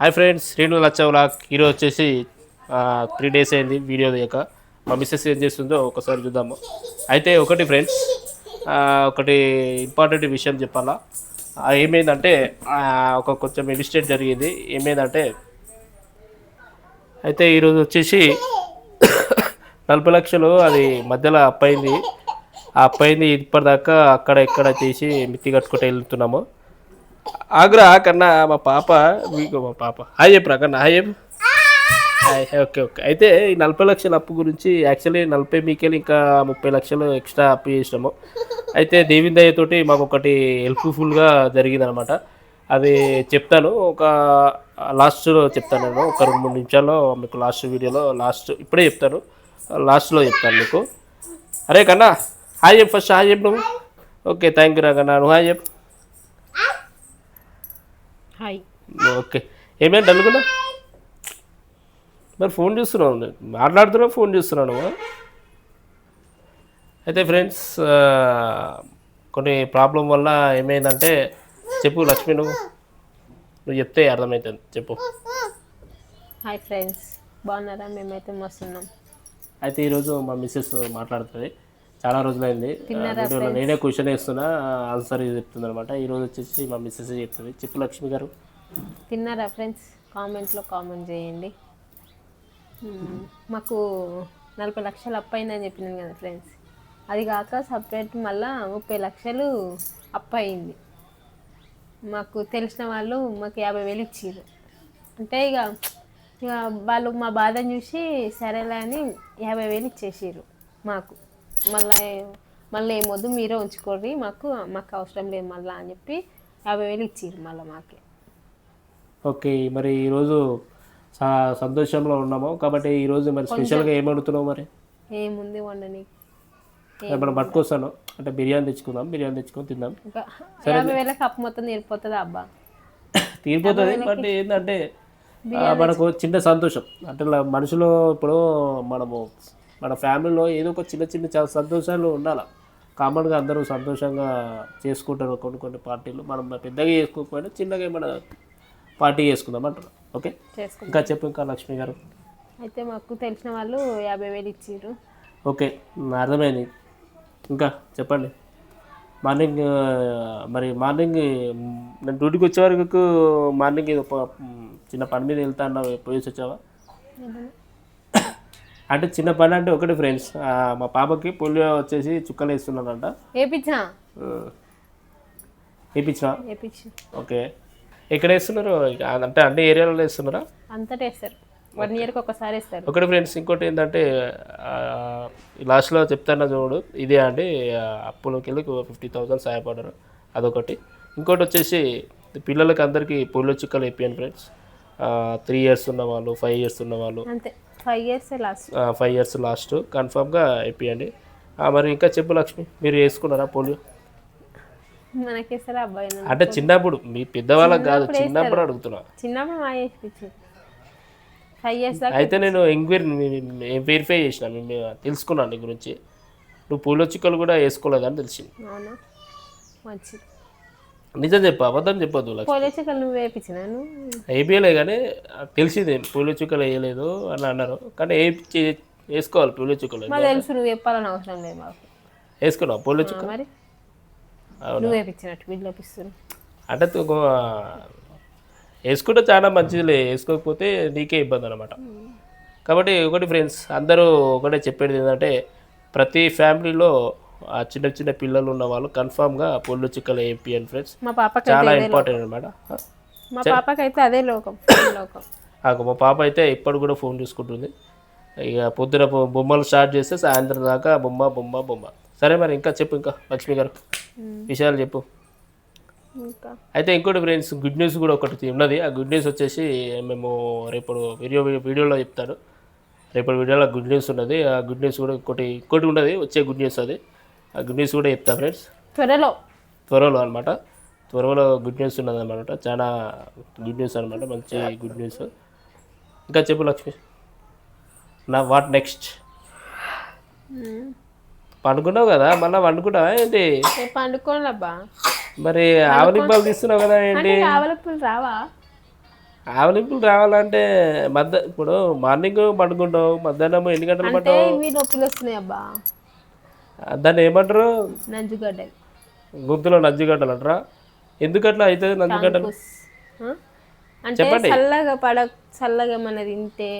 Hi friends Srinu లచ్చవలాక్ ఈరోజు వచ్చేసి త్రీ డేస్ అయింది వీడియో తీయక. మా మిస్సెస్ ఏం చేస్తుందో ఒకసారి చూద్దాము. అయితే ఒకటి ఫ్రెండ్స్ ఒకటి ఇంపార్టెంట్ విషయం చెప్పాలా. ఏమైందంటే ఒక కొంచెం మిస్టేక్ జరిగింది. ఏమైందంటే అయితే ఈరోజు వచ్చేసి నలభై లక్షలు అది మధ్యలో అప్పైంది ఆ అప్పయింది ఇప్పటిదాకా అక్కడ ఇక్కడ చేసి మిత్తి కట్టుకుంటూ వెళ్తున్నాము. ఆగ్రా కన్నా మా పాప మీకు మా పాప. హాయ్ చెప్పరా కన్నా. హాయ్ చెప్పు. ఓకే ఓకే అయితే ఈ నలభై లక్షల అప్పు గురించి యాక్చువల్లీ నలభై మీకెళ్ళి ఇంకా ముప్పై లక్షలు ఎక్స్ట్రా అప్పు చేసినాము. అయితే దేవిన్ దయతోటి మాకు ఒకటి హెల్ప్ఫుల్గా జరిగిందనమాట. అది చెప్తాను. ఒక లాస్ట్లో చెప్తాను నేను. ఒక రెండు మూడు నిమిషాల్లో మీకు లాస్ట్ వీడియోలో లాస్ట్ ఇప్పుడే చెప్తాను. లాస్ట్లో చెప్తాను మీకు. అరే కన్నా హాయ్ చెప్పు ఫస్ట్ హాయ్ చెప్పు నువ్వు. ఓకే థ్యాంక్ యూ రా కన్నా. నువ్వు హాయ్ చెప్పు. హాయ్. ఓకే. ఏమేంటి అనుకున్నా మరి ఫోన్ చూస్తున్నావు నేను మాట్లాడుతున్నావు ఫోన్ చూస్తున్నావు? నువ్వు అయితే ఫ్రెండ్స్ కొన్ని ప్రాబ్లం వల్ల ఏమైందంటే చెప్పు లక్ష్మి నువ్వు. నువ్వు చెప్తే అర్థమవుతుంది చెప్పు. హాయ్ ఫ్రెండ్స్ బాగున్నారా? మేమైతే మస్తున్నాం. అయితే ఈరోజు మా మిస్సెస్ మాట్లాడుతుంది. చాలా రోజులైంది. వీడియోలో నేనే క్వశ్చన్ వేస్తున్నా ఆన్సర్ చెప్తుంది అనమాట ఈరోజు వచ్చేసి మా మిస్సెస్ చెప్తుంది. చెప్పు లక్ష్మి గారు. తిన్నారా ఫ్రెండ్స్ కామెంట్లో కామెంట్ చేయండి. మాకు నలభై లక్షలు అప్పు అయిందని చెప్పినాను కదా ఫ్రెండ్స్ అది కాక సపరేట్ మళ్ళా ముప్పై లక్షలు అప్పు అయింది మాకు తెలిసిన వాళ్ళు మాకు యాభై వేలు ఇచ్చారు అంటే ఇక ఇక వాళ్ళు మా బాధను చూసి సరేలే అని యాభై వేలు ఇచ్చేసారు మాకు. మళ్ళీ మళ్ళీ ఏమొద్దు మీరే ఉంచుకోండి మాకు మాకు అవసరం లేదు మళ్ళీ అని చెప్పి యాభై వేలు ఇచ్చారు మళ్ళీ మాకే. ఓకే మరి ఈరోజు సంతోషంలో ఉన్నాము. కాబట్టి ఈరోజు మరి స్పెషల్గా ఏం అడుగుతున్నావు మరి? ఏముంది వండని? మనం పట్టుకొస్తాను. అంటే బిర్యానీ తెచ్చుకుందాం బిర్యానీ తెచ్చుకొని తిందాం. యాభై వేలకు అప్పు మొత్తం తీరిపోతుందా అబ్బా? తీరిపోతుంది బట్ ఏంటంటే మనకు చిన్న సంతోషం. అంటే మనుషులు ఇప్పుడు మనము మన ఫ్యామిలీలో ఏదో ఒక చిన్న చిన్న చ- సంతోషాలు ఉండాలి. కామన్గా అందరూ సంతోషంగా చేసుకుంటారు కొన్ని కొన్ని పార్టీలు. మనం పెద్దగా చేసుకోకపోయినా చిన్నగా ఏమైనా పార్టీ చేసుకుందాం అంటారు. ఓకే? ఇంకా చెప్పు ఇంకా లక్ష్మి గారు. అయితే మాకు తెలిసిన వాళ్ళు యాభై వేలు ఇచ్చారు ఓకే అర్థమైంది. ఇంకా చెప్పండి. మార్నింగ్ మరి మార్నింగ్ నేను డ్యూటీకి వచ్చే వరకు మార్నింగ్ చిన్న పని మీద వెళ్తా అన్నావు. పోయేసి వచ్చావా? అంటే చిన్న పని అంటే ఒకటి ఫ్రెండ్స్ మా పాపకి పోలియో వచ్చేసి చుక్కలు వేస్తున్నానంట వేపించా వేయించిన వేపించు. ఓకే. ఎక్కడ వేస్తున్నారు? అంటే అన్ని ఏరియాలలో వేస్తున్నారా? అంతటా వేస్తారు. వన్ ఇయర్కి ఒకసారి వేస్తారు. ఒకటి ఫ్రెండ్స్ ఇంకోటి ఏంటంటే లాస్ట్లో చెప్తాను చూడు ఇదే అండి అప్పులోకి వెళ్ళి ఫిఫ్టీ థౌసండ్ సహాయపడ్డారు. అదొకటి. ఇంకోటి వచ్చేసి పిల్లలకి అందరికీ పోలియో చుక్కలు వేపియండి ఫ్రెండ్స్ త్రీ ఇయర్స్ ఉన్న వాళ్ళు ఫైవ్ ఇయర్స్ ఉన్న వాళ్ళు అంతే. Five years last. Five years last. కన్ఫామ్గా ఆ, మరి ఇంకా చెప్పు లక్ష్మి మీరు వేసుకున్నారా పోలియో? మనకేస్తారా అబ్బాయి. అంటే చిన్నప్పుడు మీ పెద్దవాళ్ళకి కాదు చిన్నప్పుడు అడుగుతున్నా. చిన్నప్పుడు మా వేపించు ఫైవ్ ఇయర్స్ దాకా అయితే నేను ఎంక్వైరీ వెరిఫై చేసిన తెలుసుకున్నాను నీ గురించి. నువ్వు పోలియో చుక్కలు కూడా వేసుకోలేదని తెలిసింది. అవునా? మంచిది. నిజం చెప్పు అబద్ధం చెప్పొద్దు పోలియో నువ్వు వేపించినాను వేయలే కానీ తెలిసింది పోలియో చుక్కలు వేయలేదు అని అన్నారు. కానీ ఏ వేసుకోవాలి పోలియో చుక్కలు. మాకు తెలుసు నువ్వు చెప్పాలని అవసరం లేదు మాకు. వేసుకున్నావు పోలియో చుక్క మరి? నువ్వు వేపించినట్టు వీళ్ళు వేపిస్తున్నావు అంటే వేసుకుంటే చాలా మంచిదిలే వేసుకోకపోతే నీకే ఇబ్బంది అనమాట కాబట్టి ఒకటి ఫ్రెండ్స్ అందరూ ఒకటే చెప్పేది ఏంటంటే ప్రతి ఫ్యామిలీలో ఆ చిన్న చిన్న పిల్లలు ఉన్న వాళ్ళు కన్ఫామ్గా పొల్లు చుక్కలు వేపియండి ఫ్రెండ్స్ మా పాపకి చాలా ఇంపార్టెంట్ అనమాట. మా అదే లోకం మా పాప అయితే ఇప్పుడు కూడా ఫోన్ చూసుకుంటుంది. ఇక పొద్దున బొమ్మలు స్టార్ట్ చేస్తే సాయంత్రం దాకా బొమ్మ బొమ్మ బొమ్మ. సరే మరి ఇంకా చెప్పు ఇంకా లక్ష్మి గారు. విషయాలు చెప్పు. అయితే ఇంకోటి ఫ్రెండ్స్ గుడ్ న్యూస్ కూడా ఒకటి ఉన్నది. ఆ గుడ్ న్యూస్ వచ్చేసి మేము రేపు వీడియో వీడియోలో చెప్తాను. రేపటి వీడియోలో గుడ్ న్యూస్ ఉన్నది. ఆ గుడ్ న్యూస్ కూడా ఇంకోటి ఇంకోటి ఉన్నది. వచ్చే గుడ్ న్యూస్ అది. గుడ్ న్యూస్ కూడా చెప్తా ఫ్రెండ్స్ త్వరలో. త్వరలో అనమాట త్వరలో గుడ్ న్యూస్ ఉన్నది అనమాట చాలా గుడ్ న్యూస్ అనమాట మంచి గుడ్ న్యూస్ ఇంకా చెప్పు లక్ష్మి. నా వాట్ నెక్స్ట్ పండుకున్నావు కదా మళ్ళీ వండుకుంటావా ఏంటి? అబ్బా మరి ఆవలింపాలు తీస్తున్నావు కదా ఏంటి? అంటే ఆవలప్పులు రావా? ఆవలింపులు రావాలంటే మధ్య ఇప్పుడు మార్నింగ్ పడుకుంటావు మధ్యాహ్నం ఎన్ని గంటలు పట్టావు నొప్పులు వస్తున్నాయి అబ్బా దాన్ని ఏమంటారు? నంజుగడ్డలు. గుంతులో నజ్జిగడ్డలు అంటారా? ఎందుకు అట్లా అవుతుంది. ఆ? అంటే చల్లగా పడ చల్లగా మన తింటే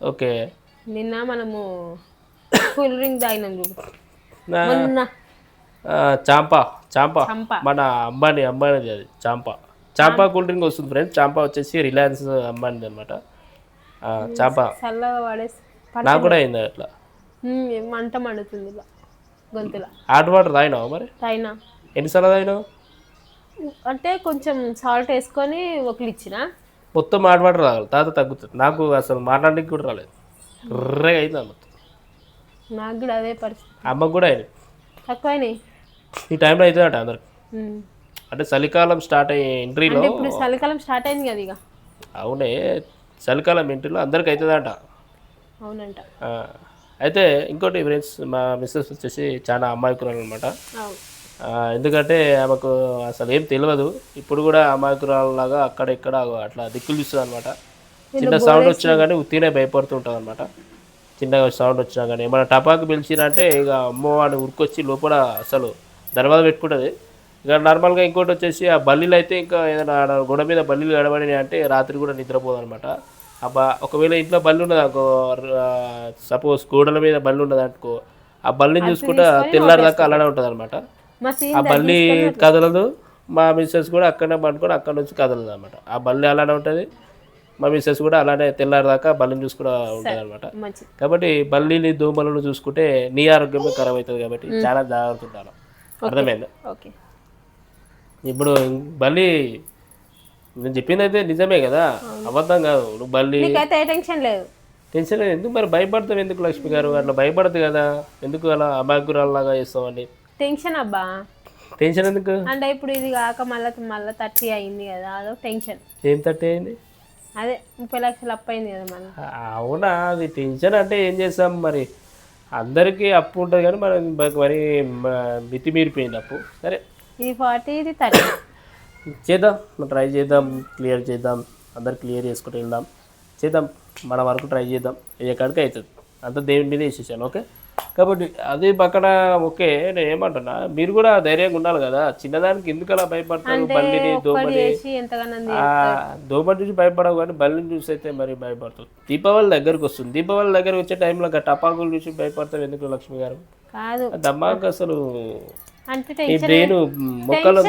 ఓకే. నిన్న మనము కూల్ డ్రింక్ తాగినాం చూడు. చాంపా చాంపా. మన అంబానీ అంబానీది అది చాంపా. చాంపా కూల్ డ్రింక్ వస్తుంది ఫ్రెండ్స్ చాంపా వచ్చేసి రిలయన్స్ అంబానీది అనమాట చాంపా. చల్లగా పడ నాకు కూడా అయింది అట్లా. మంట మండుతుంది గొంతులో. హాట్ వాటర్ తాగినావు మరి? తాగినా. ఎన్నిసార్లు తాగినావు? అంటే కొంచెం సాల్ట్ వేసుకొని ఒకలు ఇచ్చిన. మొత్తం హాట్ వాటర్ తాగాలి. తాత తగ్గుతుంది నాకు అసలు మాట్లాడడానికి కూడా రాలేదు. ఎర్రగా అయింది మొత్తం నాకు కూడా అదే పరిస్థితి. అమ్మకు కూడా అయింది తక్కువైనాయి. ఈ టైంలో అవుతుందట అందరికి. అంటే చలికాలం స్టార్ట్ అయ్యే ఎంట్రీలో అంటే ఇప్పుడు చలికాలం స్టార్ట్ అయింది కదా ఇక. అవునే చలికాలం ఎంట్రీలో అందరికి అవుతుందట అవునంట. అయితే ఇంకోటి ఫ్రెండ్స్ మా మిస్సెస్ వచ్చేసి చాలా అమాయకురాలు అనమాట ఎందుకంటే ఆమెకు అసలు ఏం తెలియదు ఇప్పుడు కూడా అమాయకురాలు లాగా అక్కడ ఇక్కడ అట్లా దిక్కులు చూస్తుంది అనమాట చిన్న సౌండ్ వచ్చినా కానీ ఉత్తినే భయపడుతుంటుంది అనమాట చిన్నగా సౌండ్ వచ్చినా కానీ ఏమైనా టపాకు పిలిచినంటే ఇక అమ్మో అని ఉరికొచ్చి లోపల అసలు దర్వాజ పెట్టుకుంటుంది. ఇక నార్మల్గా ఇంకోటి వచ్చేసి ఆ బల్లీలు అయితే ఇంకా ఏదైనా గోడ మీద బల్లీలు గడబడినాయి అంటే రాత్రి కూడా నిద్రపోదు అనమాట ఆ బ ఒకవేళ ఇంట్లో బల్లి ఉన్నది అనుకో సపోజ్ గోడల మీద బల్లి ఉన్నది అనుకో ఆ బల్లిని చూసుకుంటా తెల్లారి దాకా అలానే ఉంటుంది అనమాట ఆ బల్లి కదలదు. మా మిస్సెస్ కూడా అక్కడనే పండుకొని అక్కడ నుంచి కదలదు అనమాట ఆ బల్లి అలానే ఉంటుంది. మా మిస్సెస్ కూడా అలానే తెల్లారి దాకా బల్లిని చూసుకుంటూ ఉంటుంది అనమాట కాబట్టి బల్లిని దోమలను చూసుకుంటే నీ ఆరోగ్యమే ఖరాబ్ అవుతుంది కాబట్టి చాలా జాగ్రత్త ఉండాలి. అర్థమైందా? ఓకే. ఇప్పుడు బల్లి నేను చెప్పింది అయితే నిజమే కదా? అబద్ధం కాదు. నువ్వు బల్లి నీకైతే ఏ టెన్షన్ లేదు. టెన్షన్ ఎందుకు మరి భయపడతావు ఎందుకు లక్ష్మి గారు? అట్లా భయపడదు కదా. ఎందుకు అలా అమాయకురాల్లాగా చేస్తామని టెన్షన్ అబ్బా. టెన్షన్ ఎందుకు? అంటే ఇప్పుడు ఇది కాక మళ్ళీ మళ్ళీ థర్టీ అయింది కదా అదో టెన్షన్. ఏం తట్టి అయింది? అదే ముప్పై లక్షలు అప్పు అయింది కదా మళ్ళీ. అవునా? అది టెన్షన్ అంటే ఏం చేస్తాం మరి? అందరికీ అప్పు ఉంటుంది కానీ మరి మరి మితిమీరిపోయింది అప్పు. సరే. ఇది ఫార్టీ ఇది థర్టీ. చేద్దాం మనం ట్రై చేద్దాం క్లియర్ చేద్దాం అందరు క్లియర్ చేసుకుంటూ వెళ్దాం. చేద్దాం మన వరకు ట్రై చేద్దాం ఎక్కడికి అవుతుంది అంత దేవుని మీద వేసేసాను ఓకే కాబట్టి అది పక్కన ఓకే నేను ఏమంటున్నా మీరు కూడా ధైర్యంగా ఉండాలి కదా. చిన్నదానికి ఎందుకు అలా భయపడతారు? బల్లిని దోమని. చూసి భయపడవు కానీ బల్లిని చూసి అయితే మరి భయపడుతుంది దీపావళి దగ్గరకు వస్తుంది. దీపావళి దగ్గరకు వచ్చే టైంలో టపాకులు చూసి భయపడతావు ఎందుకు లక్ష్మి గారు? కాదు. దమ్మాకు అసలు ఈ టెన్షన్ బ్రెయిన్ మొక్కలు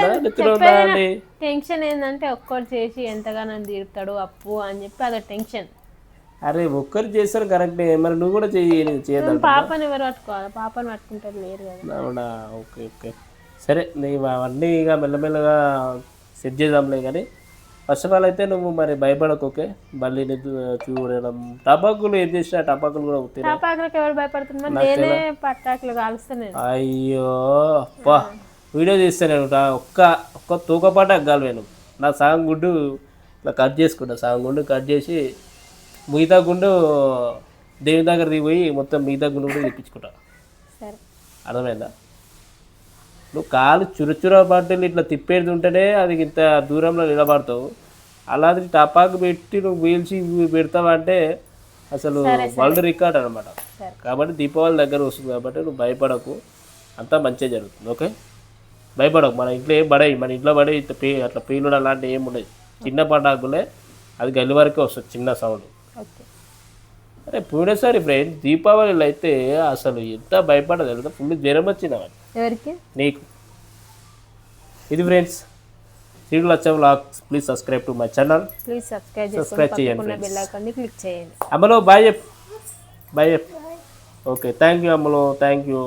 ఏంటంటే ఒక్కటి చేసి ఎంతగానో తీరుతాడు అప్పు అని చెప్పి అదో టెన్షన్ అరే ఒక్కరు చేస్తారు కరెక్టే. మరి నువ్వు కూడా చేయదా పాపని ఎవరు పట్టుకోవాలి? పాపని పట్టుకుంటారు లేరు కదా. అవునా? Okay okay. సరే నీవు అవన్నీ ఇక మెల్లమెల్లగా సెట్ చేద్దాంలే కానీ. ఫస్ట్ ఆఫ్ ఆల్ అయితే నువ్వు మరి భయపడకు ఓకే? బల్లిని చూ- చూడడం టపాకులు ఏం చేసినా టపాకులు కూడా ఎవరు నేనే అయ్యో పా వీడియో తీస్తే నేను ఒక్క ఒక్క తూకపాట నేను నా సగం గుడ్డు ఇట్లా కట్ చేసుకుంటా. సగం గుండు కట్ చేసి మిగతా గుండు దేవుని దగ్గర దిగిపోయి మొత్తం మిగతా గుండు కూడా తెప్పించుకుంటా. సరే. అర్థమైందా? నువ్వు కాలు చురచుర పట్టులు ఇట్లా తిప్పేది ఉంటేనే అది ఇంత దూరంలో నిలబడతావు. అలాంటి టపాకు పెట్టి నువ్వు వీల్చి పెడతావంటే అసలు వరల్డ్ రికార్డ్ అనమాట. కాబట్టి దీపావళి దగ్గర వస్తుంది కాబట్టి నువ్వు భయపడకు. అంతా మంచిగా జరుగుతుంది ఓకే? భయపడకు మన ఇంట్లో ఏం పడాయి మన ఇంట్లో పడే ఇట్లా పే అట్లా పేలుడు అలాంటివి ఏమి ఉండదు. చిన్న పటాకులే అది గల్లి వరకే వస్తుంది చిన్న సౌండ్. ఓకే. అరే పోయినసారి ఫ్రెండ్ దీపావళిలో అయితే అసలు ఎంత భయపడదు ఫుల్ జ్వరం వచ్చింది అవన్నీ ఎవరికి? నీకు. ఇది friends Shri Lachcham please subscribe to my channel. Please subscribe చేసుకొని చేయండి, క్లిక్ చేయండి. అమ్మలో బాయ్ చెప్ బాయ్ చెప్ ఓకే థ్యాంక్ యూ అమ్మలో థ్యాంక్ యూ